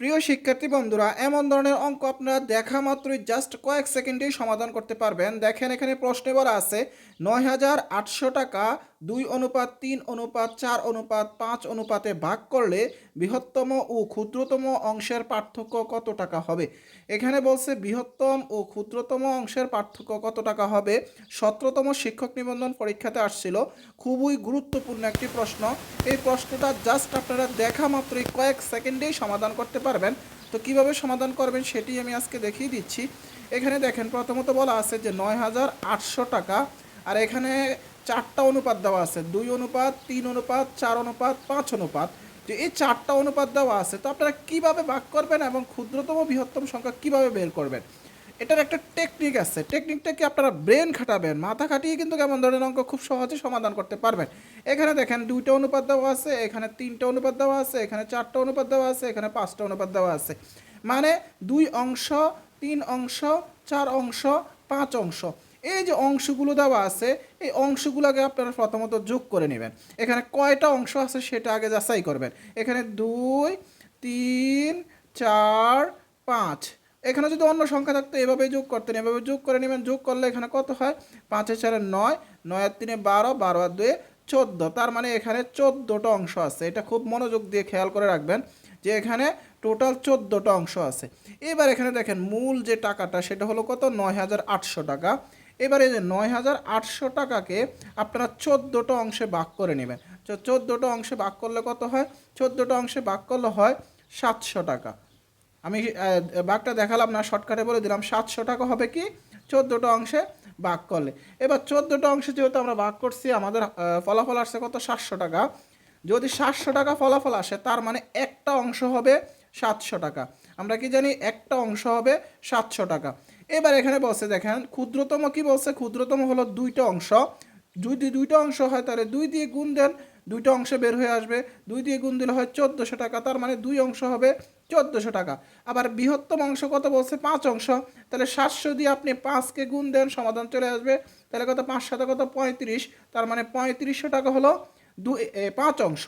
প্রিয় শিক্ষার্থী বন্ধুরা, এমন ধরনের অঙ্ক আপনারা দেখা মাত্রই জাস্ট কয়েক সেকেন্ডেই সমাধান করতে পারবেন। দেখেন এখানে প্রশ্নে বলা আছে, নয় হাজার আটশো টাকা দুই অনুপাত, তিন অনুপাত, চার অনুপাত, পাঁচ অনুপাতে ভাগ করলে বৃহত্তম ও ক্ষুদ্রতম অংশের পার্থক্য কত টাকা হবে? এখানে বলছে বৃহত্তম ও ক্ষুদ্রতম অংশের পার্থক্য কত টাকা হবে? সতেরোতম শিক্ষক নিবন্ধন পরীক্ষাতে আসছিল। খুবই গুরুত্বপূর্ণ একটি প্রশ্ন। এই প্রশ্নটা জাস্ট আপনারা দেখা মাত্রই কয়েক সেকেন্ডেই সমাধান করতে পারবেন। তো কীভাবে সমাধান করবেন সেটি আমি আজকে দেখিয়ে দিচ্ছি। এখানে দেখেন প্রথমত বলা আছে যে নয় হাজার আটশো টাকা। আর এখানে চারটা অনুপাত দেওয়া আছে। দুই অনুপাত, তিন অনুপাত, চার অনুপাত, পাঁচ অনুপাত। তো এই চারটা অনুপাত দেওয়া আছে, তো আপনারা কীভাবে ভাগ করবেন এবং ক্ষুদ্রতম বৃহত্তম সংখ্যা কীভাবে বের করবেন? এটার একটা টেকনিক আছে। টেকনিকটা কি আপনারা ব্রেন খাটাবেন, মাথা খাটিয়ে কিন্তু কেমন ধরনের অঙ্ক খুব সহজে সমাধান করতে পারবেন। এখানে দেখেন দুইটা অনুপাত দেওয়া আছে, এখানে তিনটা অনুপাত দেওয়া আছে, এখানে চারটা অনুপাত দেওয়া আছে, এখানে পাঁচটা অনুপাত দেওয়া আছে। মানে দুই অংশ, তিন অংশ, চার অংশ, পাঁচ অংশ। এই যে অংশগুলো দেওয়া আছে, এই অংশগুলোকে আপনারা প্রথমত যোগ করে নেবেন। এখানে কয়টা অংশ আছে সেটা আগে যাচাই করবেন। এখানে দুই, তিন, চার, পাঁচ। এখানে যদি অন্য সংখ্যা থাকতো, এভাবে যোগ করতেন। এভাবে যোগ করে নেবেন। যোগ করলে এখানে কত হয়? পাঁচের চারে নয় নয় আর তিনে বারো বারো আর দুয়ে চোদ্দ। তার মানে এখানে চোদ্দোটা অংশ আছে। এটা খুব মনোযোগ দিয়ে খেয়াল করে রাখবেন যে এখানে টোটাল চোদ্দোটা অংশ আছে। এবার এখানে দেখেন, মূল যে টাকাটা, সেটা হলো কত? নয় হাজার আটশো টাকা। এবারে যে নয় হাজার আটশো টাকাকে আপনারা চোদ্দোটা অংশে ভাগ করে নেবেন। তো চোদ্দোটা অংশে ভাগ করলে কত হয়? চোদ্দোটা অংশে ভাগ করলে হয় সাতশো টাকা। আমি বাঘটা দেখালাম না, শর্টকাটে বলে দিলাম, সাতশো টাকা হবে কি? চোদ্দোটা অংশে ভাগ করলে। এবার চোদ্দোটা অংশে যেহেতু আমরা ভাগ করছি, আমাদের ফলাফল আসছে কত? সাতশো টাকা। যদি সাতশো টাকা ফলাফল আসে, তার মানে একটা অংশ হবে সাতশো টাকা। আমরা কি জানি? একটা অংশ হবে সাতশো টাকা। এবার এখানে বলছে দেখেন ক্ষুদ্রতম কি বলছে? ক্ষুদ্রতম হলো দুইটা অংশ। যদি দুইটা অংশ হয় তাহলে দুই দিয়ে গুণ দেন দুইটা অংশ বের হয়ে আসবে। দুই দিয়ে গুণ দিলে হয় চোদ্দোশো টাকা তার মানে দুই অংশ হবে চোদ্দোশো টাকা। আবার বৃহত্তম অংশ কত বলছে? পাঁচ অংশ। তাহলে সাতশো দিয়ে আপনি পাঁচকে গুণ দেন সমাধান চলে আসবে। তাহলে কত? পাঁচ সাথে কত? পঁয়ত্রিশ। তার মানে পঁয়ত্রিশশো টাকা হলো দু এ, পাঁচ অংশ।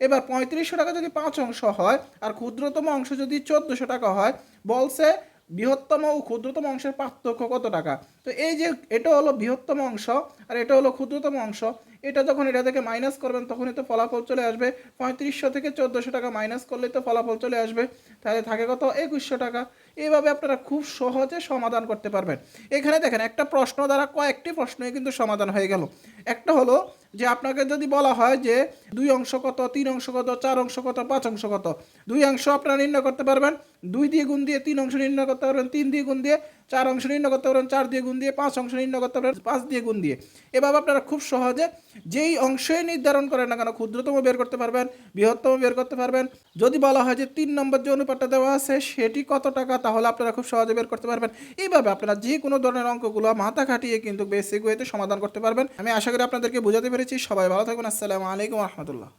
এবার পঁয়ত্রিশশো টাকা যদি পাঁচ অংশ হয় আর ক্ষুদ্রতম অংশ যদি চোদ্দোশো টাকা হয় বলছে বৃহত্তম ও ক্ষুদ্রতম অংশের পার্থক্য কত টাকা? তো এই যে এটা হলো বৃহত্তম অংশ আর এটা হলো ক্ষুদ্রতম অংশ এটা যখন এটা থেকে মাইনাস করবেন, তখনই তো ফলাফল চলে আসবে। পঁয়ত্রিশশো থেকে চোদ্দোশো টাকা মাইনাস করলেই তো ফলাফল চলে আসবে। তাহলে থাকে কত? একুশশো টাকা। এইভাবে আপনারা খুব সহজে সমাধান করতে পারবেন। এখানে দেখেন, একটা প্রশ্ন দ্বারা কয়েকটি প্রশ্নই কিন্তু সমাধান হয়ে গেল। একটা হলো যে আপনাকে যদি বলা হয় যে দুই অংশ কত, তিন অংশ কত, চার অংশ কত, পাঁচ অংশ কত? দুই অংশ আপনারা নির্ণয় করতে পারবেন। দুই দিয়ে গুণ দিয়ে তিন অংশ নির্ণয় করতে পারবেন। তিন দিয়ে গুণ দিয়ে চার অংশ নির্ণয় করতে পারবেন। চার দিয়ে গুণ দিয়ে পাঁচ অংশ নির্ণয় করতে পারবেন। পাঁচ দিয়ে গুণ দিয়ে। এভাবে আপনারা খুব সহজে যেই অংশই নির্ধারণ করেন না কেন, ক্ষুদ্রতম বের করতে পারবেন, বৃহত্তম বের করতে পারবেন। যদি বলা হয় যে তিন নম্বর যে অনুপাতটা দেওয়া আছে, সেটি কত টাকা, তাহলে আপনারা খুব সহজে বের করতে পারবেন। এইভাবে আপনারা যে কোনো ধরনের অঙ্কগুলো মাথা খাটিয়ে কিন্তু বেসিক ওয়েতে সমাধান করতে পারবেন। আমি আশা করি আপনাদেরকে বোঝাতে পেরেছি। সবাই ভালো থাকবেন। আসসালামু আলাইকুম রহমতুল্লাহ।